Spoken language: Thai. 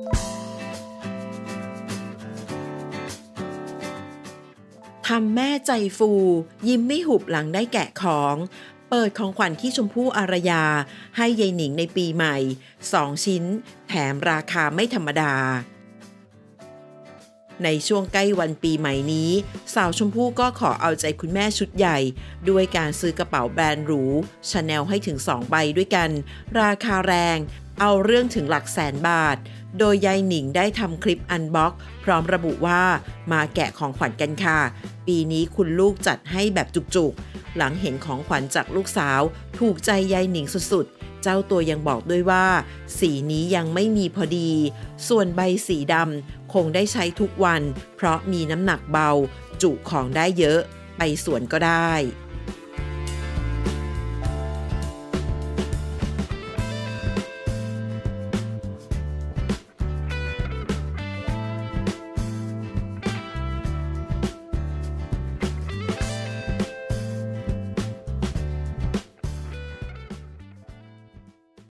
ทำแม่ใจฟู ยิ้มไม่หุบหลังได้แกะของ เปิดของขวัญที่ชมพู่อารยา ให้ยายหนิงในปีใหม่ 2 ชิ้น แถมราคาไม่ธรรมดา ในช่วงใกล้วันปีใหม่นี้ สาวชมพู่ก็ขอเอาใจคุณแม่ชุดใหญ่ ด้วยการซื้อกระเป๋าแบรนด์หรูชาแนลให้ถึง 2 ใบด้วยกัน ราคาแรง เอาเรื่องถึงหลักแสนบาท โดยยายหนิงได้ทำคลิปอันบ็อกพร้อมระบุว่ามาแกะของขวัญกันค่ะ ปีนี้คุณลูกจัดให้แบบจุกๆ หลังเห็นของขวัญจากลูกสาว ถูกใจยายหนิงสุดๆ เจ้าตัวยังบอกด้วยว่า สีนี้ยังไม่มีพอดี ส่วนใบสีดำคงได้ใช้ทุกวัน เพราะมีน้ำหนักเบา จุของได้เยอะ ไปสวนก็ได้